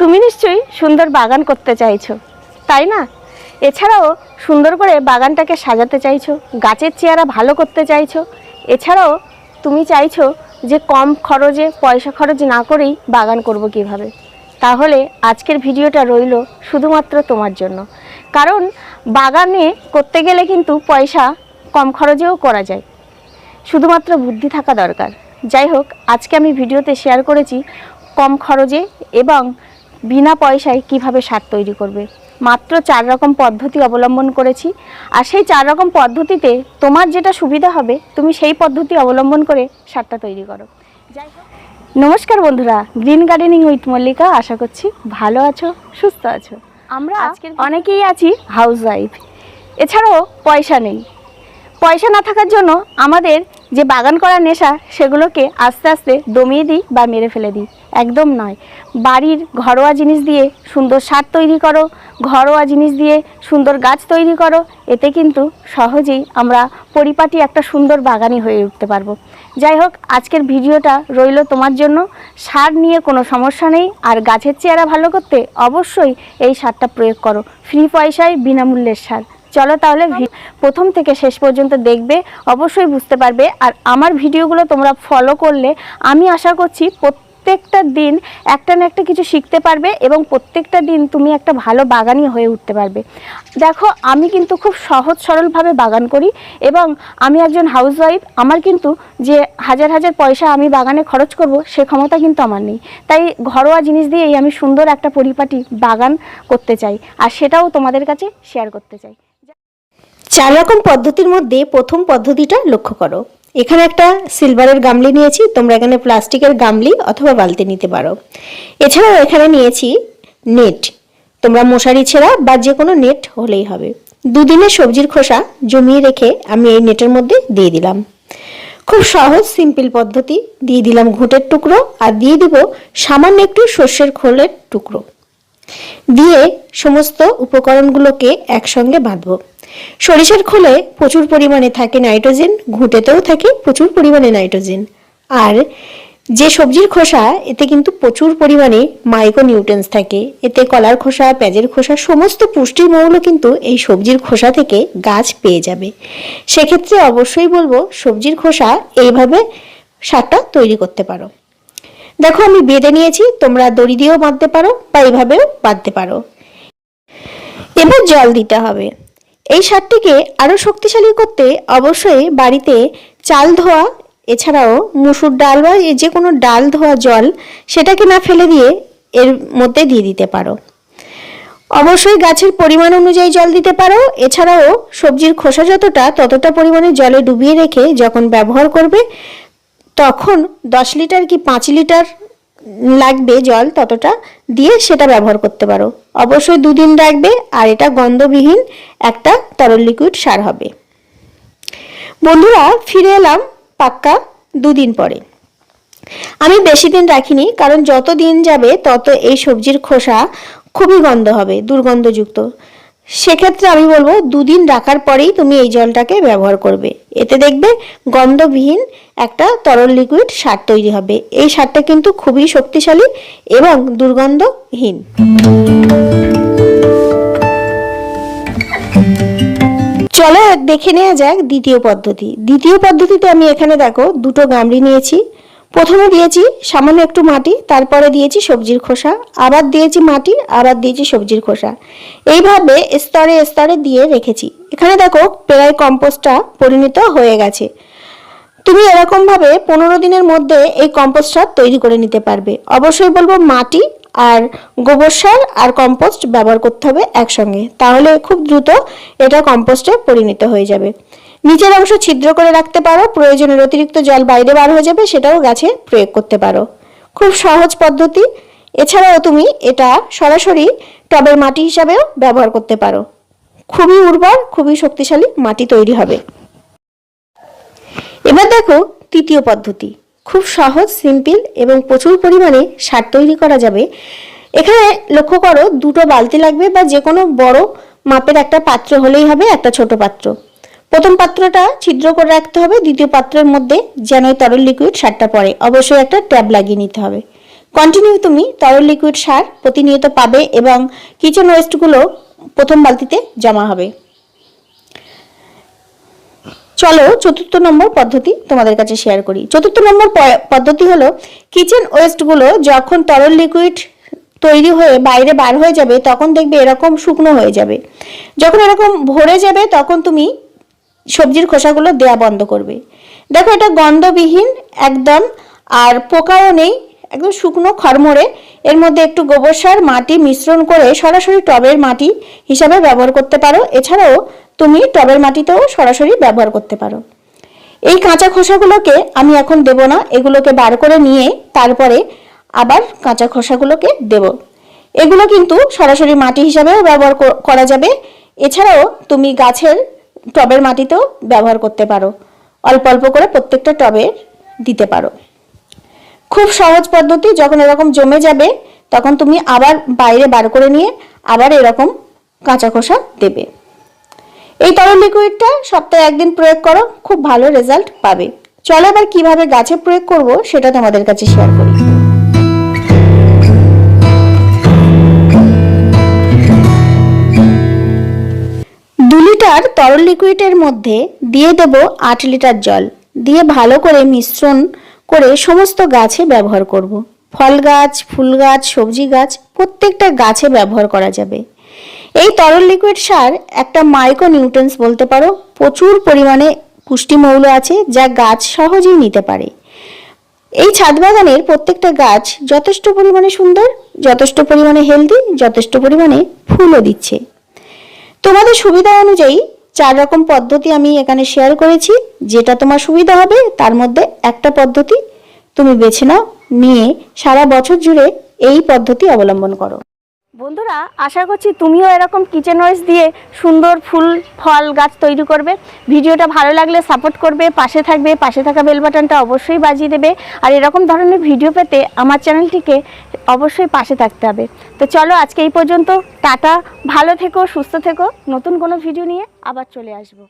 তুমি নিশ্চয়ই সুন্দর বাগান করতে চাইছো, তাই না? এছাড়াও সুন্দর করে বাগানটাকে সাজাতে চাইছো, গাছের চেহারা ভালো করতে চাইছো, এছাড়াও তুমি চাইছো যে কম খরচে, পয়সা খরচ না করেই বাগান করব কীভাবে? তাহলে আজকের ভিডিওটা রইল শুধুমাত্র তোমার জন্য। কারণ বাগানে করতে গেলে কিন্তু পয়সা কম খরচেও করা যায়। শুধুমাত্র বুদ্ধি থাকা দরকার। যাই হোক, আজকে আমি ভিডিওতে শেয়ার করেছি কম খরচে এবং বিনা পয়সায় কীভাবে সার তৈরি করবে? মাত্র চার রকম পদ্ধতি অবলম্বন করেছি আর সেই চার রকম পদ্ধতিতে তোমার যেটা সুবিধা হবে তুমি সেই পদ্ধতি অবলম্বন করে সারটা তৈরি করো। নমস্কার বন্ধুরা গ্রিন গার্ডেনিং উইথ মল্লিকা আশা করছি ভালো আছো সুস্থ আছো। আমরা আজকে অনেকেই আছি হাউস ওয়াইফ এছাড়াও পয়সা নেই। পয়সা না থাকার জন্য আমাদের যে বাগান করার নেশা, সেগুলোকে আস্তে আস্তে দমিয়ে দিই বা মেরে ফেলে দিই। একদম নয়। বাড়ির ঘরোয়া জিনিস দিয়ে সুন্দর সার তৈরি করো, ঘরোয়া জিনিস দিয়ে সুন্দর গাছ তৈরি করো, এতে কিন্তু সহজেই আমরা পরিপাটি একটা সুন্দর বাগানি হয়ে উঠতে পারব। যাই হোক, আজকের ভিডিওটা রইল তোমার জন্য। সার নিয়ে কোনো সমস্যা নেই। আর গাছের চেহারা ভালো করতে অবশ্যই এই সারটা প্রয়োগ করো। ফ্রি পয়সায় বিনামূল্যের সার। চলো তাহলে প্রথম থেকে শেষ পর্যন্ত দেখবে, অবশ্যই বুঝতে পারবে। আর আমার ভিডিওগুলো তোমরা ফলো করলে আমি আশা করছি প্রত্যেকটা দিন একটা না একটা কিছু শিখতে পারবে এবং প্রত্যেকটা দিন তুমি একটা ভালো বাগানি হয়ে উঠতে পারবে। দেখো, আমি কিন্তু খুব সহজ সরলভাবে বাগান করি এবং আমি একজন হাউসওয়াইফ আমার কিন্তু যে হাজার হাজার পয়সা আমি বাগানে খরচ করব সে ক্ষমতা কিন্তু আমার নেই। তাই ঘরোয়া জিনিস দিয়েই আমি সুন্দর একটা পরিপাটি বাগান করতে চাই। আর সেটাও তোমাদের কাছে শেয়ার করতে চাই। চার রকম পদ্ধতির মধ্যে প্রথম পদ্ধতিটা লক্ষ্য করো। এখানে একটা সিলভারের গামলি নিয়েছি, তোমরা এখানে প্লাস্টিকের গামলি অথবা বালতি নিতে পারো। এছাড়াও এখানে নিয়েছি নেট তোমরা মশারি ছেঁড়া বা যে কোনো নেট হলেই হবে। দুদিনের সবজির খোসা জমিয়ে রেখে আমি এই নেটের মধ্যে দিয়ে দিলাম। খুব সহজ সিম্পল পদ্ধতি। দিয়ে দিলাম ঘুঁটের টুকরো আর দিয়ে দিব সামান্য একটু সর্ষের খোলের টুকরো। দিয়ে সমস্ত উপকরণগুলোকে একসঙ্গে বাঁধবো। সরিষার খোলে প্রচুর পরিমাণে থাকে নাইট্রোজেন, ঘুঁটেতেও থাকে প্রচুর পরিমাণে নাইট্রোজেন। আর যে সবজির খোসা, এতে কিন্তু প্রচুর পরিমাণে মাইক্রো নিউট্রেন্স থাকে। এতে কলার খোসা, পেঁয়াজের খোসা, সমস্ত পুষ্টির মৌল কিন্তু এই সবজির খোসা থেকে গাছ পেয়ে যাবে। সেক্ষেত্রে অবশ্যই বলব, সবজির খোসা এইভাবে সারটা তৈরি করতে পারো। দেখো, আমি বেঁধে নিয়েছি, তোমরা দড়ি দিয়েও বাঁধতে পারো বা এইভাবেও বাঁধতে পারো। এবার জল দিতে হবে। এই সারটিকে আরও শক্তিশালী করতে অবশ্যই বাড়িতে চাল ধোয়া, এছাড়াও মুসুর ডাল বা যে কোনো ডাল ধোয়া জল সেটাকে না ফেলে দিয়ে এর মধ্যে দিয়ে দিতে পারো। অবশ্যই গাছের পরিমাণ অনুযায়ী জল দিতে পারো। এছাড়াও সবজির খোসা যতটা ততটা পরিমাণে জলে ডুবিয়ে রেখে যখন ব্যবহার করবে, তখন দশ লিটার কি পাঁচ লিটার লাগবে জল ততটা দিয়ে সেটা ব্যবহার করতে পারো। অবশ্যই দুদিন রাখবে আর এটা গন্ধবিহীন একটা তরল লিকুইড সার হবে। বন্ধুরা, ফিরে এলাম পাক্কা দুদিন পরে। আমি বেশি দিন রাখিনি, কারণ যত দিন যাবে তত এই সবজির খোসা খুবই গন্ধ হবে, দুর্গন্ধযুক্ত। সেক্ষেত্রে আমি বলব দুদিন রাখার পরেই তুমি এই জলটাকে ব্যবহার করবে। এতে দেখবে গন্ধবিহীন একটা তরল লিকুইড সার তৈরি হবে। এই সারটা কিন্তু খুবই শক্তিশালী এবং দুর্গন্ধহীন। চলো দেখে নেওয়া যাক দ্বিতীয় পদ্ধতি। দ্বিতীয় পদ্ধতিতে আমি এখানে দেখো দুটো গামড়ি নিয়েছি। প্রথমে দিয়েছি সামান্য একটু মাটি, তারপরে দিয়েছি সবজির খোসা, আবার দিয়েছি মাটি, আবার দিয়েছি সবজির খোসা। এইভাবে স্তরে স্তরে দিয়ে রেখেছি। এখানে দেখো প্রায় কম্পোস্টটা পরিণত হয়ে গেছে। তুমি এরকম ভাবে পনেরো দিনের মধ্যে এই কম্পোস্ট সার তৈরি করে নিতে পারবে। অবশ্যই বলব মাটি আর গোবর সার আর কম্পোস্ট ব্যবহার করতে হবে একসঙ্গে। তাহলে খুব দ্রুত এটা কম্পোস্টে পরিণত হয়ে যাবে। নিচের অংশ ছিদ্র করে রাখতে পারো, প্রয়োজনের অতিরিক্ত জল বাইরে বার হয়ে যাবে, সেটাও গাছে প্রয়োগ করতে পারো। খুব সহজ পদ্ধতি। এছাড়াও তুমি এটা সরাসরি টবের মাটি হিসাবেও ব্যবহার করতে পারো। খুবই উর্বর, খুবই শক্তিশালী মাটি তৈরি হবে। এবার দেখো তৃতীয় পদ্ধতি। খুব সহজ, সিম্পল এবং প্রচুর পরিমাণে সার তৈরি করা যাবে। এখানে লক্ষ্য করো, দুটো বালতি লাগবে বা যে কোনো বড় মাপের একটা পাত্র হলেই হবে, একটা ছোট পাত্র। প্রথম পাত্রটা ছিদ্র করে রাখতে হবে, দ্বিতীয় পাত্রের মধ্যে যেন এই তরল লিকুইড সারটা পড়ে। অবশ্যই একটা ট্যাব লাগিয়ে নিতে হবে। কন্টিনিউ তুমি তরল লিকুইড সার প্রতিনিয়ত পাবে এবং কিচেন ওয়েস্টগুলো প্রথম বালতিতে জমা হবে। চলো চতুর্থ নম্বর পদ্ধতি তোমাদের কাছে শেয়ার করি। চতুর্থ নম্বর পদ্ধতি হলো কিচেন ওয়েস্টগুলো যখন তরল লিকুইড তৈরি হয়ে বাইরে বার হয়ে যাবে, তখন দেখবে এরকম শুকনো হয়ে যাবে। যখন এরকম ভরে যাবে, তখন তুমি সবজির খোসাগুলো দেয়া বন্ধ করবে। দেখো এটা গন্ধবিহীন একদম, আর পোকাও নেই, একদম শুকনো খড়মড়ে। এর মধ্যে একটু গোবর সার, মাটি মিশ্রণ করে সরাসরি টবের মাটি হিসাবে ব্যবহার করতে পারো। এছাড়াও তুমি টবের মাটিতেও সরাসরি ব্যবহার করতে পারো। এই কাঁচা খোসাগুলোকে আমি এখন দেব না, এগুলোকে বার করে নিয়ে তারপরে আবার কাঁচা খোসাগুলোকে দেব। এগুলো কিন্তু সরাসরি মাটি হিসাবেও ব্যবহার করা যাবে। এছাড়াও তুমি গাছের টবের মাটিতেও ব্যবহার করতে পারো। অল্প অল্প করে প্রত্যেকটা টবে দিতে পারো। খুব সহজ পদ্ধতি, যখন এরকম জমে যাবে, তখন তুমি আবার বাইরে বার করে নিয়ে আবার এরকম কাঁচা খোসা দেবে। এই তরল লিকুইডটা সপ্তাহে একদিন প্রয়োগ করো, খুব ভালো রেজাল্ট পাবে। চলো এবার কীভাবে গাছে প্রয়োগ করব, সেটা তোমাদের কাছে শেয়ার করি। তরল লিকুইডের মধ্যে দিয়ে দেব আট লিটার জল। দিয়ে ভালো করে মিশ্রণ করে সমস্ত গাছে ব্যবহার করব। ফল গাছ, ফুল গাছ, সবজি গাছ, প্রত্যেকটা গাছে ব্যবহার করা যাবে। এই তরল লিকুইড সার একটা মাইক্রো নিউট্রেন্স বলতে পারো, প্রচুর পরিমাণে পুষ্টিমৌল আছে যা গাছ সহজেই নিতে পারে। এই ছাদ বাগানের প্রত্যেকটা গাছ যথেষ্ট পরিমাণে সুন্দর, যথেষ্ট পরিমাণে হেলদি যথেষ্ট পরিমাণে ফুলও দিচ্ছে। তোমাদের সুবিধা অনুযায়ী চার রকম পদ্ধতি আমি এখানে শেয়ার করেছি। যেটা তোমার সুবিধা হবে, তার মধ্যে একটা পদ্ধতি তুমি বেছে নাও, নিয়ে সারা বছর জুড়ে এই পদ্ধতি অবলম্বন করো। বন্ধুরা, আশা করছি তুমিও এরকম কিচেন ওয়েস্ট দিয়ে সুন্দর ফুল, ফল, গাছ তৈরি করবে। ভিডিওটা ভালো লাগলে সাপোর্ট করবে, পাশে থাকবে, পাশে থাকা বেল বাটনটা অবশ্যই বাজিয়ে দেবে। আর এরকম ধরনের ভিডিও পেতে আমার চ্যানেলটিকে অবশ্যই পাশে থাকতে হবে। তো চলো আজকে এই পর্যন্ত, টাটা, ভালো থেকো, সুস্থ থেকো। নতুন কোনো ভিডিও নিয়ে আবার চলে আসব।